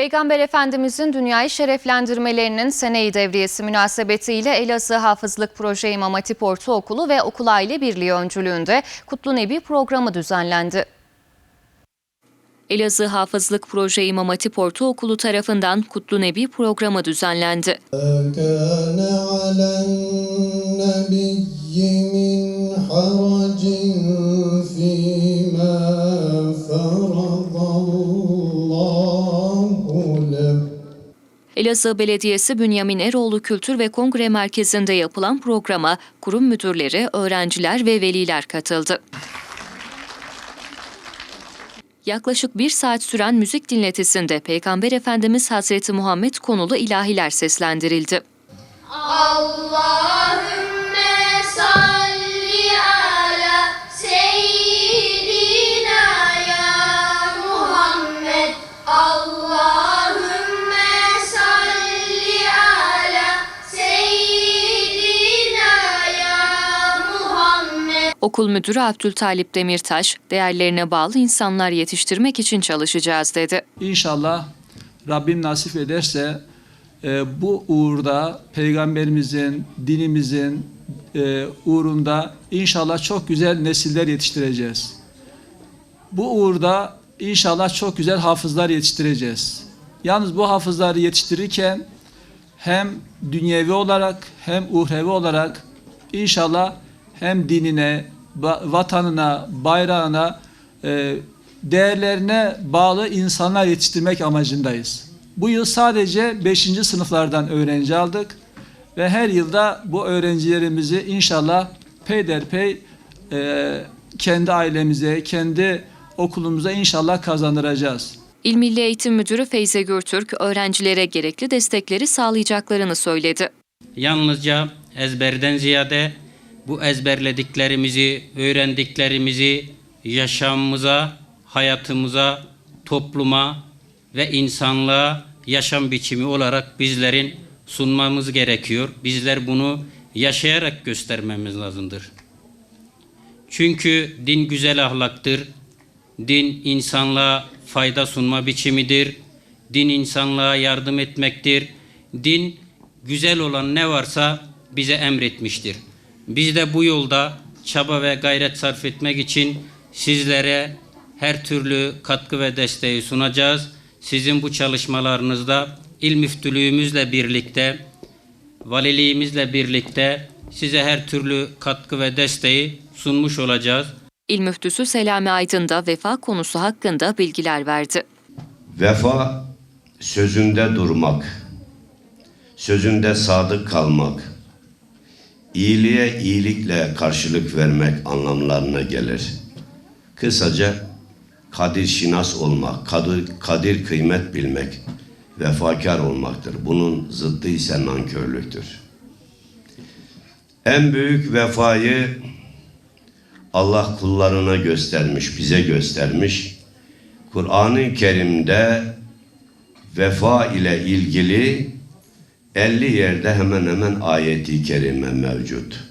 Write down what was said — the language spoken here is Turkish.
Peygamber Efendimizin dünyayı şereflendirmelerinin seneyi devriyesi münasebetiyle Elazığ Hafızlık Proje İmam Hatip Ortaokulu ve Okul Aile Birliği öncülüğünde Kutlu Nebi programı düzenlendi. Elazığ Hafızlık Proje İmam Hatip Ortaokulu tarafından Kutlu Nebi programı düzenlendi. Elazığ Belediyesi Bünyamin Eroğlu Kültür ve Kongre Merkezi'nde yapılan programa kurum müdürleri, öğrenciler ve veliler katıldı. Yaklaşık bir saat süren müzik dinletisinde Peygamber Efendimiz Hazreti Muhammed konulu ilahiler seslendirildi. Allahümme salli Okul müdürü Abdültalip Demirtaş, değerlerine bağlı insanlar yetiştirmek için çalışacağız dedi. İnşallah Rabbim nasip ederse e, bu uğurda peygamberimizin, dinimizin e, uğrunda inşallah çok güzel nesiller yetiştireceğiz. Bu uğurda inşallah çok güzel hafızlar yetiştireceğiz. Yalnız bu hafızları yetiştirirken hem dünyevi olarak hem uhrevi olarak inşallah hem dinine, vatanına, bayrağına, e, değerlerine bağlı insanlar yetiştirmek amacındayız. Bu yıl sadece 5. sınıflardan öğrenci aldık ve her yılda bu öğrencilerimizi inşallah peyderpey e, kendi ailemize, kendi okulumuza inşallah kazandıracağız. İl Milli Eğitim Müdürü Feyze Gürtürk, öğrencilere gerekli destekleri sağlayacaklarını söyledi. Yalnızca ezberden ziyade bu ezberlediklerimizi, öğrendiklerimizi yaşamımıza, hayatımıza, topluma ve insanlığa yaşam biçimi olarak bizlerin sunmamız gerekiyor. Bizler bunu yaşayarak göstermemiz lazımdır. Çünkü din güzel ahlaktır. Din insanlığa fayda sunma biçimidir. Din insanlığa yardım etmektir. Din güzel olan ne varsa bize emretmiştir. Biz de bu yolda çaba ve gayret sarf etmek için sizlere her türlü katkı ve desteği sunacağız. Sizin bu çalışmalarınızda il müftülüğümüzle birlikte, valiliğimizle birlikte size her türlü katkı ve desteği sunmuş olacağız. İl Müftüsü Selami Aydın da vefa konusu hakkında bilgiler verdi. Vefa sözünde durmak, sözünde sadık kalmak, iyiliğe iyilikle karşılık vermek anlamlarına gelir. Kısaca kadir şinas olmak, kadir, kadir kıymet bilmek, vefakar olmaktır. Bunun zıddı ise nankörlüktür. En büyük vefayı Allah kullarına göstermiş, bize göstermiş. Kur'an-ı Kerim'de vefa ile ilgili 50 yerde hemen hemen ayeti kerime mevcut.